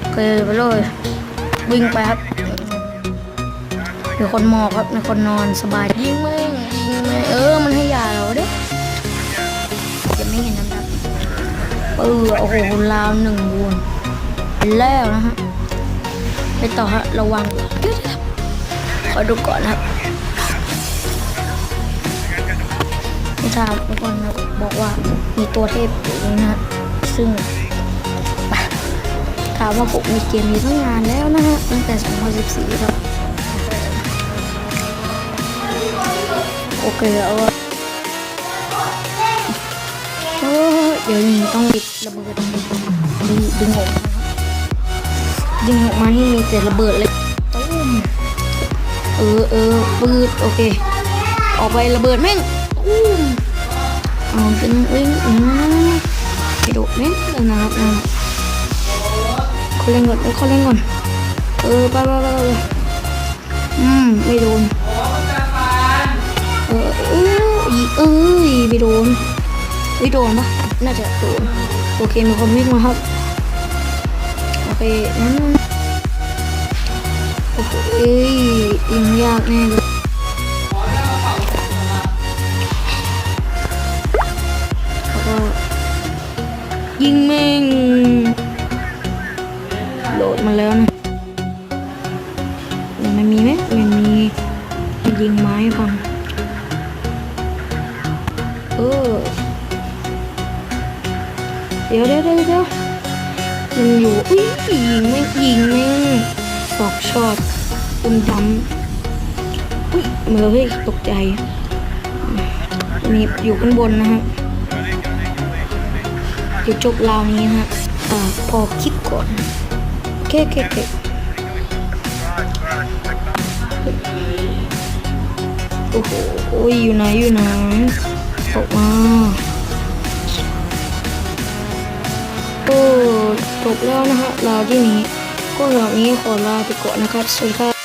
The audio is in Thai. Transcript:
โอเคไปเลยวิ่งไปครับมีคนหมอบครับมีคนนอนสบายยิงแม่ยิงแม่เออมันให้ยาเราเด้จะไม่เห็นน้ำดับเออโอ้โหลาวหนึ่งวนแล้วนะฮะไปต่อฮะระวังเดี๋ยขอดูก่อนครับไม่ทราบทุกคนนะบอกว่ามีตัวเทพอยู่นี่นะฮะซึ่งามว่าผมมีเกมนี้ตั้งนานแล้วนะฮะตั้งแต่ 2014 ครับ โอเคเอาวเดี๋ยวนี้ต้องปิดระเบิดดึงดึงออกดึงออกมานี่มีแต่ระเบิดเลยตุ้มเออเออปืดโอเค ออกไประเบิดแม่งตุ้มเอาเป็นวิ่งอืมไปโดดแม่งนะครับนะครับ เขาเล่นก่อนเขาเล่นก่อน เออไปไปไปไปอืมไม่โดน เออเอออีเอ้ยไม่โดนไม่โดนปะน่าจะโดนโอเคมีคนวิ่งมาครับ โอเคนั้นโอ้โหเอ้ยยิงยากแน่เลย ยิงไม้ฟังเออเดี๋ยวเดี๋ยวเดี๋ยวมันอยู่อุ้ยยิงไม่ยิงไม่งสอกช็อตตุ้มดำอุ้ยเมื่อเฮ้ยตกใจมีอยู่ข้างบนนะฮะเดี๋ยวจบราวนี้นะฮะอ่าพอคิดก่อนโอเคโอเคโอเค อ้โหอยอยู่ไหนอยู่ไหนออกมาโอ้จบแล้วนะฮะลาที่นี้ก็สำหรับนี้ขอลาไปก่อนนะครับสวัสดีครับ